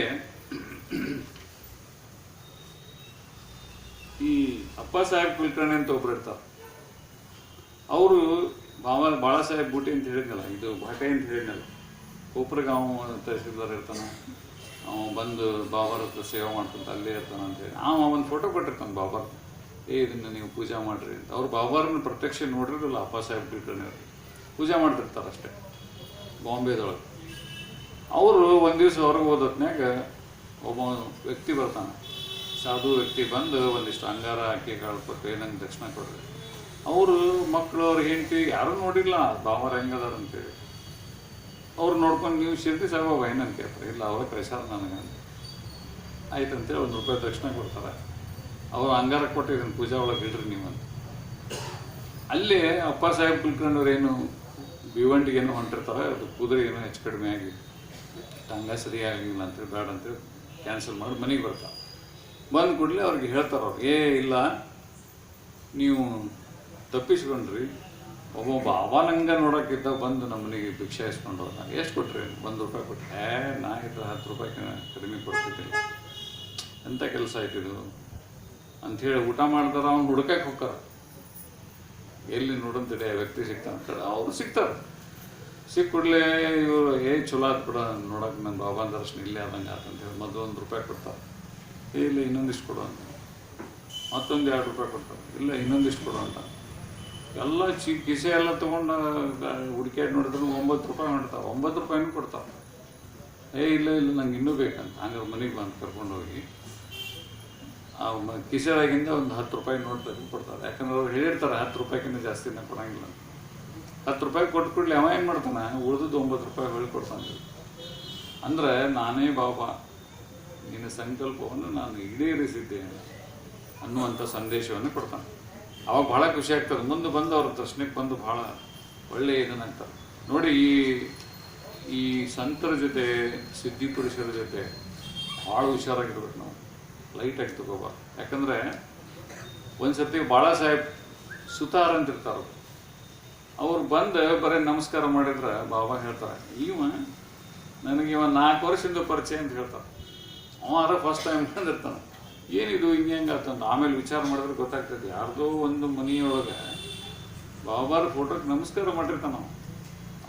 ಈ ಅಪ್ಪ ಸಾಹೇಬ್ ಕುಲಕರ್ಣಿ ಅಂತ ಒಬ್ರು ಇರ್ತಾರೆ. ಅವರು ಬಾಬ ಬಾಳಾ ಸಾಹೇಬ್ ಬೂಟಿ ಅಂತ ಹೇಳಿದ್ನಲ್ಲ, ಇದು ಭಾಟೆ ಅಂತ ಹೇಳಿದ್ನಲ್ಲ ಕೋಪ್ರಗಾಂವ್ ತಹಸೀಲ್ದಾರ್ ಇರ್ತಾನ. ಅವ ಬಂದು ಬಾಬಾರ ಹತ್ರ ಸೇವೆ ಮಾಡ್ಕೊಂತ ಅಲ್ಲೇ ಇರ್ತಾನೆ ಅಂತ ಹೇಳಿ. ಅವ ಒಂದು ಫೋಟೋ ಕೊಟ್ಟಿರ್ತಾನೆ ಬಾಬಾರ್. ಏ, ಇದನ್ನ ನೀವು ಪೂಜಾ ಮಾಡ್ರಿ ಅಂತ. ಅವ್ರು ಬಾಬಾರನ್ನ ಪ್ರತ್ಯಕ್ಷ ನೋಡಿರಲ್ಲ ಅಪ್ಪ ಸಾಹೇಬ್ ಕುಲಕರ್ಣಿ ಪೂಜೆ ಮಾಡ್ತಿರ್ತಾರೆ ಅಷ್ಟೇ, ಬಾಂಬೆದೊಳಗೆ. ಅವರು ಒಂದು ದಿವಸ ಹೊರಗೆ ಹೋದತ್ನಾಗ ಒಬ್ಬ ವ್ಯಕ್ತಿ ಬರ್ತಾನೆ. ಸಾಧು ವ್ಯಕ್ತಿ ಬಂದು ಒಂದಿಷ್ಟು ಅಂಗಾರ ಅಕ್ಕಿ ಕಾಳು ಕೊಟ್ಟು ನಂಗೆ ದಕ್ಷಿಣ ಕೊಡ್ರಿ ಅವರು ಮಕ್ಕಳು ಅವ್ರ ಹೆಂಡತಿ ಯಾರೂ ನೋಡಿಲ್ಲ ಬಾವರ್ ಹೆಂಗದಾರ ಅಂತೇಳಿ ಅವ್ರು ನೋಡ್ಕೊಂಡು ನೀವು ಶಿರ್ಡಿ ಸಾಹೇಬ ಏನಂತ ಕೇಳ್ತಾರೆ? ಇಲ್ಲ, ಅವರೇ ಕಳಿಸಾರ ನನಗೆ ಆಯ್ತು ಅಂತೇಳಿ ಒಂದು ರೂಪಾಯಿ ದಕ್ಷಿಣ ಕೊಡ್ತಾರೆ. ಅವರು ಅಂಗಾರ ಕೊಟ್ಟಿದ್ದೀನಿ ಪೂಜಾ ಒಳಗೆ ಇಡ್ರಿ ನೀವು ಅಲ್ಲಿ ಅಪ್ಪ ಸಾಹೇಬ್ ಕುಲ್ಕರ್ಣವ್ರು ಏನು ಹೊಂಟಿರ್ತಾರೆ, ಅದು ಕುದುರೆ ಏನೋ ಹೆಚ್ಚು ಕಡಿಮೆ ಆಗಿ ಟಂಗ ಸರಿ ಅಂತೇಳಿ ಬೇಡ ಅಂತೇಳಿ ಕ್ಯಾನ್ಸಲ್ ಮಾಡಿ ಮನೆಗೆ ಬರ್ತಾರೆ. ಬಂದ ಕೂಡಲೇ ಅವ್ರಿಗೆ ಹೇಳ್ತಾರೆ ಅವ್ರು, ಏ, ಇಲ್ಲ, ನೀವು ತಪ್ಪಿಸ್ಕೊಂಡ್ರಿ ಒಬ್ಬೊಬ್ಬ ಅವನಂಗ ನೋಡೋಕ್ಕಿದ್ದ ಬಂದು ನಮ್ಮ ಮನೆಗೆ ಭಿಕ್ಷೆ ಇಸ್ಕೊಂಡು ಹೋದ ಎಷ್ಟು ಕೊಟ್ರಿ? ಒಂದು ರೂಪಾಯಿ ಕೊಟ್ಟರೆ ಏ, ನಾ ಇದ್ರೆ ಹತ್ತು ರೂಪಾಯಿ ಕಡಿಮೆ ಕೊಡ್ತಿದ್ದಿಲ್ಲ ಎಂಥ ಕೆಲಸ ಆಯ್ತಿದು ಅಂಥೇಳಿ ಊಟ ಮಾಡ್ತಾರೆ, ಅವ್ನು ಹುಡುಕಕ್ಕೆ ಹೋಗ್ತಾರ. ಎಲ್ಲಿ ನೋಡಂತೇಳಿ ಆ ವ್ಯಕ್ತಿ ಸಿಗ್ತಾನೆ ಅವರು ಸಿಗ್ತಾರೆ. ಸಿಕ್ಕ ಕೂಡಲೇ ಇವರು, ಏ, ಚಲೋ ಆತ್ ಬಿಡ ನೋಡಕ್ಕೆ ನನ್ನ ಬಾಬಾನ ದರ್ಶನ ಇಲ್ಲೇ ಆದಂಗೆ ಆತಂತೇಳಿ ಮೊದಲು ಒಂದು ರೂಪಾಯಿ ಕೊಡ್ತಾರೆ. ಇಲ್ಲ, ಇನ್ನೊಂದಿಷ್ಟು ಕೊಡು ಅಂತ. ಮತ್ತೊಂದು ಎರಡು ರೂಪಾಯಿ ಕೊಡ್ತಾರೆ. ಇಲ್ಲ, ಇನ್ನೊಂದಿಷ್ಟು ಕೊಡು ಅಂತ. ಎಲ್ಲ ಚಿ ಕಿಸೆ ಎಲ್ಲ ತೊಗೊಂಡು ಹುಡುಕ್ಯಾಡಿ ನೋಡಿದ್ರು ಒಂಬತ್ತು ರೂಪಾಯಿ ಮಾಡ್ತಾವೆ. ಒಂಬತ್ತು ರೂಪಾಯಿನೂ ಕೊಡ್ತಾವೆ. ಏ, ಇಲ್ಲ ಇಲ್ಲ, ನಂಗೆ ಇನ್ನೂ ಬೇಕಂತ. ಹಂಗಾರೆ ಮನೆಗೆ ಬಂದು ಕರ್ಕೊಂಡು ಹೋಗಿ ಆ ಕಿಸೆದಾಗಿಂದ ಒಂದು ಹತ್ತು ರೂಪಾಯಿ ನೋಡ್ತಾರೆ ಕೊಡ್ತಾರೆ. ಯಾಕಂದ್ರೆ ಅವ್ರು ಹೇಳಿರ್ತಾರೆ, ಹತ್ತು ರೂಪಾಯಿಗಿಂತ ಜಾಸ್ತಿನ ಕೊಡಂಗಿಲ್ಲ ಅಂತ. ಹತ್ತು ರೂಪಾಯಿ ಕೊಟ್ಟು ಕೂಡಲೇ ಅವ ಏನು ಮಾಡ್ತಾನೆ? ಉಳಿದದ್ದು ಒಂಬತ್ತು ರೂಪಾಯಿ ಹೊಳ್ಳಿ ಕೊಡ್ತಾನೆ ಅಂದರೆ. ನಾನೇ ಬಾಬಾ, ನಿನ್ನ ಸಂಕಲ್ಪವನ್ನು ನಾನು ಈಡೇರಿಸಿದ್ದೇನೆ ಅನ್ನುವಂಥ ಸಂದೇಶವನ್ನು ಕೊಡ್ತಾನೆ. ಅವಾಗ ಭಾಳ ಖುಷಿ ಆಗ್ತದೆ. ಮುಂದೆ ಬಂದು ಅವ್ರ ದರ್ಶನಕ್ಕೆ ಬಂದು ಭಾಳ ಒಳ್ಳೆಯ ಇದನ್ನಂತಾರೆ ನೋಡಿ, ಈ ಈ ಸಂತರ ಜೊತೆ, ಸಿದ್ಧಿ ಪುರುಷರ ಜೊತೆ ಭಾಳ ಹುಷಾರಾಗಿರ್ಬೇಕು ನಾವು. ಲೈಟಾಗಿ ತಗೋಬಾರ್ದು. ಯಾಕಂದರೆ ಒಂದು ಸರ್ತಿ ಬಾಳ ಸಾಹೇಬ್ ಸುತಾರ್ ಅಂತ ಇರ್ತಾರೆ ಅವ್ರು ಬಂದು ಬರೀ ನಮಸ್ಕಾರ ಮಾಡಿದ್ರೆ ಬಾಬಾ ಹೇಳ್ತಾರೆ, ಇವ ನನಗೆ ಇವ ನಾಲ್ಕು ವರ್ಷದಿಂದ ಪರಿಚಯ ಅಂತ ಹೇಳ್ತಾರೆ. ಅವ ಫಸ್ಟ್ ಟೈಮ್ ಬಂದಿರ್ತಾನೆ. ಏನಿದು ಹಿಂಗೆ ಹೆಂಗೆ ಆತಂತ ಆಮೇಲೆ ವಿಚಾರ ಮಾಡಿದ್ರೆ ಗೊತ್ತಾಗ್ತದೆ ಯಾರ್ದೋ ಒಂದು ಮನೆಯೊಳಗೆ ಬಾಬಾರ ಫೋಟೋಕ್ಕೆ ನಮಸ್ಕಾರ ಮಾಡಿರ್ತಾನ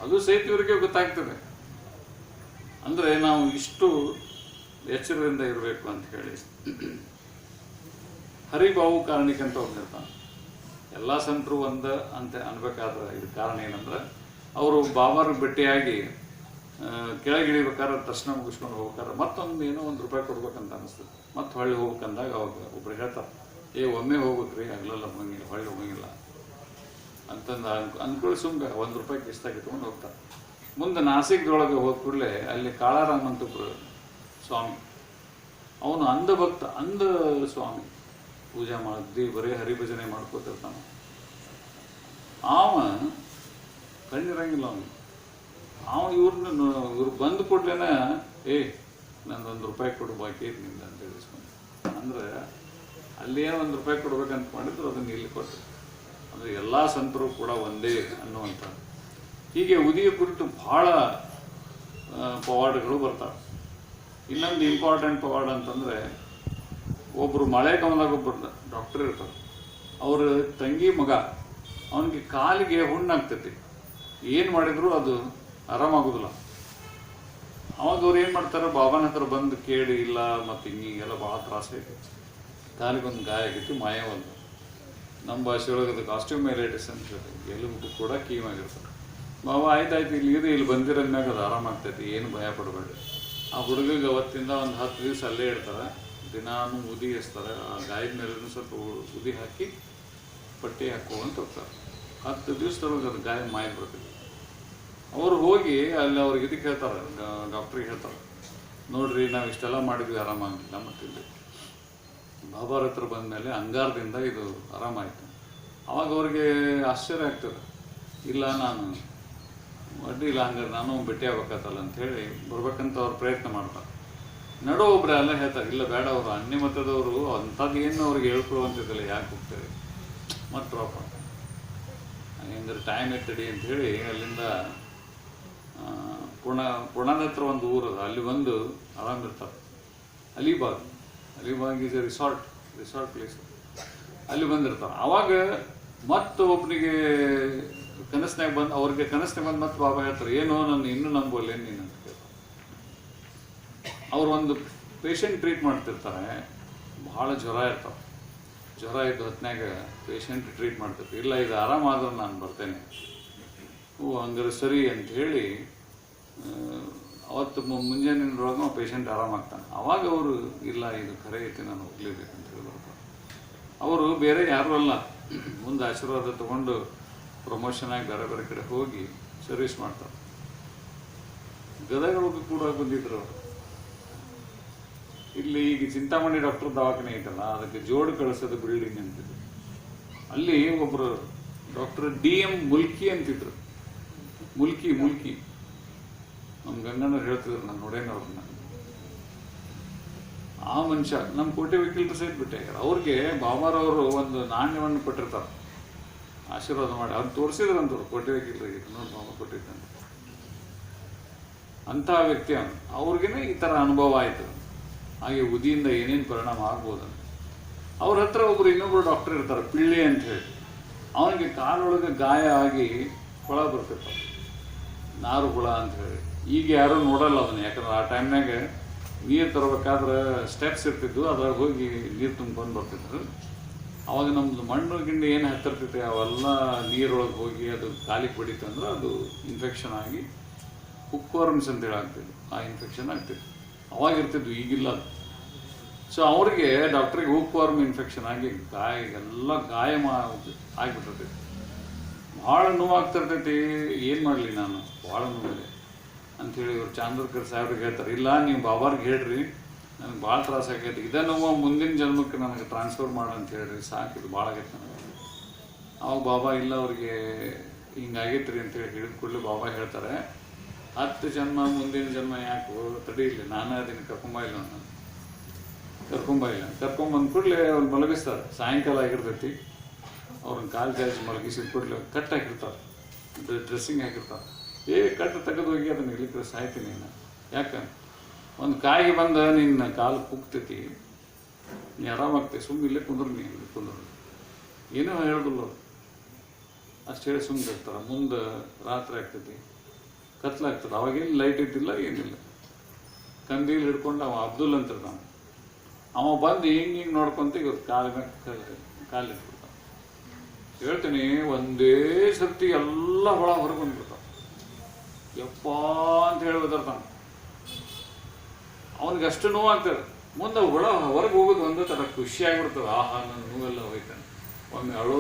ಅದು ಸಹಿತ ಇವರಿಗೆ ಗೊತ್ತಾಗ್ತದೆ. ಅಂದರೆ ನಾವು ಇಷ್ಟು ಎಚ್ಚರದಿಂದ ಇರಬೇಕು ಅಂತ ಹೇಳಿ. ಕಾರಣಿಕ ಅಂತ ಒಬ್ಬನಿರ್ತಾನೆ ಎಲ್ಲ ಸಂತರು ಒಂದ ಅಂತ ಅನ್ಬೇಕಾದ್ರೆ ಇದು ಕಾರಣ ಏನಂದ್ರೆ, ಅವರು ಬಾಬಾರ ಭೇಟಿಯಾಗಿ ಕೆಳಗಿಳಿಬೇಕಾದ್ರೆ ದರ್ಶನ ಮುಗಿಸ್ಕೊಂಡು ಹೋಗ್ಬೇಕಾದ್ರೆ ಮತ್ತೊಂದು ಏನೋ ಒಂದು ರೂಪಾಯಿ ಕೊಡ್ಬೇಕಂತ ಅನಿಸ್ತದೆ. ಮತ್ತೆ ಹೊಳ್ಳಿ ಹೋಗ್ಬೇಕಂದಾಗ ಅವಾಗ ಒಬ್ರು ಹೇಳ್ತಾರೆ, ಏ, ಒಮ್ಮೆ ಹೋಗ್ಬೇಕ್ರಿ ಹಗಲೆಲ್ಲ ಹೋಗಂಗಿಲ್ಲ ಹೊಳ್ಳಿ ಹೋಗಂಗಿಲ್ಲ. ಅಂತಂದು ಅನ್ಕೊ ಅಂದ್ಕೊಳ್ಳಿ ಸುಮ್ಮನೆ ಒಂದು ರೂಪಾಯಿ ಕಿಸ್ತಾಗಿ ತೊಗೊಂಡು ಹೋಗ್ತಾರೆ. ಮುಂದೆ ನಾಸಿಕ್ದೊಳಗೆ ಹೋದ ಕೂಡಲೇ ಅಲ್ಲಿ ಕಾಳಾರಾಮ್ ಅಂತ ಸ್ವಾಮಿ. ಅವನು ಅಂಧ ಭಕ್ತ, ಅಂಧ ಸ್ವಾಮಿ. ಪೂಜೆ ಮಾಡಿದ್ವಿ ಬರೀ ಹರಿಭಜನೆ ಮಾಡ್ಕೋತಿರ್ತಾನೆ. ಅವ ಕಣ್ಣಿರಂಗಿಲ್ಲ ಅವನು ಅವ ಇವ್ರನ್ನ ಇವ್ರು ಬಂದ ಕೊಡ್ಲೇನ, ಏ ಒಂದು ರೂಪಾಯಿ ಕೊಡು ಬಾಕಿ ಐತಿ ನಿಂದ ಅಂತ ಹೇಳಿಸ್ಕೊಂಡು ಅಂದ್ರೆ ಅಲ್ಲಿ ಏನೋ ಒಂದು ರೂಪಾಯಿ ಕೊಡ್ಬೇಕಂತ ಮಾಡಿದ್ರು, ಅದನ್ನ ಇಲ್ಲಿ ಕೊಟ್ಟರು ಅಂದ್ರೆ ಎಲ್ಲ ಸಂತರು ಕೂಡ ಒಂದೇ ಅನ್ನುವಂಥ ಹೀಗೆ ಉದಿಯ ಕುರಿತು ಬಹಳ ಪವಾಡ್ಗಳು ಬರ್ತವೆ. ಬರ್ತಾವೆ ಇನ್ನೊಂದು ಇಂಪಾರ್ಟೆಂಟ್ ಪವಾಡ್ ಅಂತಂದ್ರೆ ಒಬ್ಬರು ಮಳೆ ಕಮಲಾಗ ಒಬ್ಬರು ಡಾಕ್ಟರ್ ಇರ್ತಾರೆ. ಅವ್ರ ತಂಗಿ ಮಗ, ಅವನಿಗೆ ಕಾಲಿಗೆ ಹುಣ್ಣಾಗ್ತೈತಿ. ಏನು ಮಾಡಿದ್ರು ಅದು ಆರಾಮಾಗೋದಿಲ್ಲ. ಅವಾಗ ಅವ್ರು ಏನು ಮಾಡ್ತಾರೆ, ಬಾಬಾನ ಹತ್ರ ಬಂದು ಕೇಳಿ, ಇಲ್ಲ, ಮತ್ತು ಹಿಂಗೆಲ್ಲ ಭಾಳ ತ್ರಾಸ ಐತಿ. ಕಾಲಿಗೊಂದು ಗಾಯ ಆಗೈತಿ ಒಂದು. ನಮ್ಮ ಭಾಷೆ ಒಳಗೆ ಅದು ಕಾಸ್ಟ್ಯೂಮ್ ಮೈಲೈಟಿಸ್ ಅಂತ ಹೇಳ್ತೀವಿ ಎಲುಬು ಕೂಡ ಕೀಮಾಗಿರ್ತಾರೆ ಬಾಬಾ ಆಯ್ತಾಯ್ತು ಇಲ್ಲಿ ಇದು ಇಲ್ಲಿ ಬಂದಿರೋದ್ಮ್ಯಾಗ ಅದು ಆರಾಮಾಗ್ತೈತಿ ಏನು ಭಯ ಪಡಬೇಡ್ರಿ. ಆ ಹುಡುಗಿಗೆ ಅವತ್ತಿಂದ ಒಂದು ಹತ್ತು ದಿವಸ ಅಲ್ಲೇ ಇಡ್ತಾರೆ ದಿನಾನು ಉದಿ ಎಸ್ತಾರೆ. ಆ ಗಾಯದ ಮೇಲೂ ಸ್ವಲ್ಪ ಉದಿ ಹಾಕಿ, ಪಟ್ಟಿ ಹಾಕುವಂತ ಹೋಗ್ತಾರೆ. ಹತ್ತು ದಿವಸದೊಳಗೆ ಅದು ಗಾಯ ಮಾಯ ಬರ್ತೈತಿ. ಅವ್ರು ಹೋಗಿ ಅಲ್ಲಿ ಅವ್ರಿಗೆ ಇದಕ್ಕೆ ಹೇಳ್ತಾರೆ ಡಾಕ್ಟ್ರಿಗೆ ಹೇಳ್ತಾರೆ, ನೋಡ್ರಿ ನಾವು ಇಷ್ಟೆಲ್ಲ ಮಾಡಿದ್ವಿ ಆರಾಮಾಗಿಲ್ಲ ಮತ್ತಿಲ್ಲಿ ಬಾಬಾರ ಹತ್ರ ಬಂದಮೇಲೆ ಅಂಗಾರದಿಂದ ಇದು ಆರಾಮಾಯಿತು ಅವಾಗ ಅವ್ರಿಗೆ ಆಶ್ಚರ್ಯ ಆಗ್ತದೆ. ಇಲ್ಲ, ನಾನು ಅಡ್ಡಿ ಇಲ್ಲ ಹಂಗಾರೆ ನಾನು ಭೇಟಿ ಆಗ್ಬೇಕಾತಲ್ಲ ಅಂತ ಹೇಳಿ ಬರ್ಬೇಕಂತ ಅವ್ರು ಪ್ರಯತ್ನ ಮಾಡ್ತಾರೆ. ನಡೋ ಒಬ್ರು ಅಲ್ಲ ಹೇಳ್ತಾರೆ, ಇಲ್ಲ, ಬೇಡ ಅವರು ಅನ್ಯ ಮತದವರು ಅಂಥದ್ದು ಏನು ಅವ್ರಿಗೆ ಹೇಳ್ಕೊಳ್ಳುವಂಥದ್ದಲ್ಲ ಯಾಕೆ ಹೋಗ್ತೇವೆ ಮತ್ತು ಡ್ರಾಪ್ ಹಂಗಂದ್ರೆ ಟೈಮ್ ಎತ್ತಡಿ ಅಂತ ಹೇಳಿ ಅಲ್ಲಿಂದ ಪುಣ ಪುಣದ ಹತ್ರ ಒಂದು ಊರದ ಅಲ್ಲಿ ಬಂದು ಆರಾಮಿರ್ತಾರೆ Alibag Alibag is a resort resort place ಅಲ್ಲಿ ಬಂದಿರ್ತಾರೆ. ಅವಾಗ ಮತ್ತೆ ಒಬ್ಬನಿಗೆ ಕನಸ್ನಾಗ ಬಂದು, ಅವ್ರಿಗೆ ಕನಸ್ನಾಗ ಬಂದು ಮತ್ತೆ ಬಾಬಾ ಹೇಳ್ತಾರೆ, ಏನೋ ನಾನು ಇನ್ನೂ ನಂಬೋಲ್ಲ ನೀನು? ಅಂತ ಕೇಳ್ತಾರೆ. ಅವ್ರು ಒಂದು ಪೇಷಂಟ್ ಟ್ರೀಟ್ ಮಾಡ್ತಿರ್ತಾರೆ. ಭಾಳ ಜ್ವರ ಇರ್ತಾವೆ. ಜ್ವರ ಇದ್ದ ಹೊತ್ತಿನಾಗ ಪೇಷಂಟ್ ಟ್ರೀಟ್ ಮಾಡ್ತಿರ್ತಾರೆ. ಇಲ್ಲ, ಇದು ಆರಾಮಾದ್ರೆ ನಾನು ಬರ್ತೇನೆ. ಓ, ಹಂಗಾರೆ ಸರಿ ಅಂತ ಹೇಳಿ ಅವತ್ತು ಮುಂಜಾನೆ ಮುಂಜಾನೆಯೊಳಗೆ ಪೇಷಂಟ್ ಆರಾಮಾಗ್ತಾನೆ ಅವಾಗ ಅವರು, ಇಲ್ಲ, ಇದು ಕರೆ ಐತೆ, ನಾನು ಹೋಗ್ಲೇಬೇಕಂತ ಹೇಳಿ ಅವರು ಬೇರೆ ಯಾರೂ ಅಲ್ಲ. ಮುಂದೆ ಆಶೀರ್ವಾದ ತಗೊಂಡು ಪ್ರಮೋಷನ್ ಆಗಿ ಬೇರೆ ಬೇರೆ ಕಡೆ ಹೋಗಿ ಸರ್ವಿಸ್ ಮಾಡ್ತಾರೆ. ಗದಗೊಳಗೆ ಕೂಡ ಬಂದಿದ್ರು ಅವರು. ಇಲ್ಲಿ ಈಗ ಚಿಂತಾಮಣಿ ಡಾಕ್ಟರ್ ದವಾಖಾನೆ ಐತಲ್ಲ, ಅದಕ್ಕೆ ಜೋಡು ಕಳಿಸೋದು ಬಿಲ್ಡಿಂಗ್ ಅಂತಿದ್ರು. ಅಲ್ಲಿ ಒಬ್ಬರು ಡಾಕ್ಟರ್ ಡಿ ಎಂ ಮುಲ್ಕಿ ಅಂತಿದ್ರು. ಮುಲ್ಕಿ ಮುಲ್ಕಿ. ನಮ್ಮ ಗಂಡನ ಹೇಳ್ತಿದ್ರು, ನಾನು ನೋಡೇನ ಅವ್ರನ್ನ. ಆ ಮನುಷ್ಯ ನಮ್ಮ ಕೋಟೆ ವಕೀಲರು ಸಹಿತ ಬಿಟ್ಟೆ. ಅವ್ರಿಗೆ ಬಾಬಾರವರು ಒಂದು ನಾಣ್ಯವನ್ನು ಕೊಟ್ಟಿರ್ತಾರೆ. ಆಶೀರ್ವಾದ ಮಾಡಿ. ಅವ್ರು ತೋರಿಸಿದ್ರಂತವ್ರು ಕೋಟೆ ವಕೀಲರಿಗೆ ನೋಡಿ ಬಾಬಾ ಕೊಟ್ಟಿದ್ದಂತ ಅಂತಹ ವ್ಯಕ್ತಿ ಅವನು. ಅವ್ರಿಗೇನೆ ಈ ಥರ ಅನುಭವ ಆಯಿತು. ಹಾಗೆ ಉದಿಯಿಂದ ಏನೇನು ಪರಿಣಾಮ ಆಗ್ಬೋದಂತ ಅವ್ರ ಹತ್ರ ಒಬ್ರು ಇನ್ನೊಬ್ರು ಡಾಕ್ಟರ್ ಇರ್ತಾರೆ, ಪಿಳ್ಳಿ ಅಂತ ಹೇಳಿ. ಅವನಿಗೆ ಕಾಲೊಳಗೆ ಗಾಯ ಆಗಿ ಕೊಳ ಬರ್ತಿರ್ತಾವೆ ನಾರು ಹುಳ ಅಂತ ಹೇಳಿ. ಈಗ ಯಾರೂ ನೋಡಲ್ಲ ಅದನ್ನ. ಯಾಕಂದ್ರೆ ಆ ಟೈಮ್ನಾಗ ನೀರು ತರಬೇಕಾದ್ರೆ ಸ್ಟೆಪ್ಸ್ ಇರ್ತಿದ್ವು, ಅದ್ರಾಗ ಹೋಗಿ ನೀರು ತುಂಬಿಕೊಂಡು ಬರ್ತಿದ್ರು. ಅವಾಗ ನಮ್ದು ಮಣ್ಣು ಗಿಣ್ಣು ಏನು ಹತ್ತಿರ್ತೈತೆ ಅವೆಲ್ಲ ನೀರೊಳಗೆ ಹೋಗಿ ಅದು ಕಾಲಿಗೆ ಬಡಿತು ಅಂದ್ರೆ ಅದು ಇನ್ಫೆಕ್ಷನ್ ಆಗಿ ಹುಕ್ವರ್ಮ್ಸ್ ಅಂತೇಳಿ ಆಗ್ತಿದ್ವು ಆ ಇನ್ಫೆಕ್ಷನ್ ಆಗ್ತಿತ್ತು. ಅವಾಗ ಇರ್ತಿದ್ವು, ಈಗಿಲ್ಲ ಅದು. ಸೊ ಅವ್ರಿಗೆ ಡಾಕ್ಟ್ರಿಗೆ ಹುಕ್ವರ್ಮ್ ಇನ್ಫೆಕ್ಷನ್ ಆಗಿ ಗಾಯ, ಎಲ್ಲ ಗಾಯ ಆಗಿಬಿಟ್ಟಿರ್ತೈತಿ ಭಾಳ ನೋವಾಗ್ತಿರ್ತೈತಿ, ಏನು ಮಾಡಲಿ ನಾನು? ಭಾಳ ನೋವಿದೆ. ಅಂಥೇಳಿ ಇವ್ರು ಚಾಂದೂರ್ಕರ್ ಸಾಹೇಬ್ರಿಗೆ ಹೇಳ್ತಾರೆ. ಇಲ್ಲ, ನೀವು ಬಾಬಾರ್ಗೆ ಹೇಳ್ರಿ. ನನಗೆ ಭಾಳ ತ್ರಾಸ ಆಗೈತಿ. ಇದೇ ನೋವು ಮುಂದಿನ ಜನ್ಮಕ್ಕೆ ನನಗೆ ಟ್ರಾನ್ಸ್ಫರ್ ಮಾಡು ಅಂತ ಹೇಳ್ರಿ. ಸಾಕು, ಇದು ಭಾಳ ಆಗೈತೆ ನನಗೆ. ಅವಾಗ ಬಾಬಾ ಇಲ್ಲ, ಅವ್ರಿಗೆ ಹಿಂಗಾಗೈತೆ ರೀ ಅಂತೇಳಿ ಹೇಳಿದ ಕೂಡಲೇ ಬಾಬಾ ಹೇಳ್ತಾರೆ. ಹತ್ತು ಜನ್ಮ, ಮುಂದಿನ ಜನ್ಮ ಯಾಕೆ ತಡೀಲಿ ನಾನೇ ಅದನ್ನು ಕರ್ಕೊಂಬ ಇಲ್ಲ ನಾನು? ಕರ್ಕೊಂಬ ಇಲ್ಲ. ಕರ್ಕೊಂಬಂದು ಕೂಡಲೇ ಅವ್ರು ಮಲಗಿಸ್ತಾರೆ. ಸಾಯಂಕಾಲ ಆಗಿರ್ತೈತಿ. ಅವ್ರನ್ನ ಕಾಲು ಜಾಜಿ ಮಲಗಿಸಿದ ಕೂಡಲೇ ಕಟ್ ಹಾಕಿರ್ತಾರೆ. ಡ್ರೆಸ್ಸಿಂಗ್ ಹಾಕಿರ್ತಾರೆ. ಏ, ಕಟ್ಟು ತೆಗೆದು ಹೋಗಿ ಅದನ್ನ ಇಲ್ಲಿಕ್ಕೆ ಸಾಯ್ತೀನಿ ನಾನು. ಯಾಕೆ? ಒಂದು ಕಾಯಿ ಬಂದ ನಿನ್ನ ಕಾಲು ಕುಗ್ತೈತಿ. ನೀ ಆರಾಮಾಗ್ತಿ ಸುಮ್ಮನೆ ಇಲ್ಲೇ ಕುಂದ್ರು ನೀ ಕುಂದ್ರು ಏನೂ ಹೇಳೋದಿಲ್ಲ ಅಷ್ಟು ಹೇಳಿ ಸುಮ್ಮನೆ ಇರ್ತಾರೆ. ಮುಂದೆ ರಾತ್ರಿ ಆಗ್ತೈತಿ. ಕತ್ಲಾಗ್ತದೆ. ಅವಾಗೇನು ಲೈಟ್ ಇದ್ದಿಲ್ಲ, ಏನಿಲ್ಲ. ಕಂದೀಲಿ ಹಿಡ್ಕೊಂಡು ಅವ ಅಬ್ದುಲ್ ಅಂತಿರ್ತಾನೆ ಅವ ಬಂದು ಹಿಂಗೆ ಹಿಂಗೆ ನೋಡ್ಕೊಂತ ಇವತ್ತು ಕಾಲ ಮೇಲೆ ಕಾಲು ಹೇಳ್ತೀನಿ, ಒಂದೇ ಸರ್ತಿ ಎಲ್ಲ ಹೊಳ ಹೊರಗೆ ಬಂದ್ಬಿಡ್ತಾವ ಯಪ್ಪ ಅಂತ ಹೇಳಿ ಒದರ್ತಾನೆ ಅವನಿಗೆ ಅಷ್ಟು ನೋವಾಗ್ತದೆ. ಮುಂದೆ ಒಳ ಹೊರಗೆ ಹೋಗೋದು ಒಂದು ಥರ ಖುಷಿ ಆಗ್ಬಿಡ್ತದೆ ಆಹಾ, ನನ್ನ ನೋವೆಲ್ಲ ಹೋಯ್ತಾನೆ ಒಮ್ಮೆ ಅಳೋ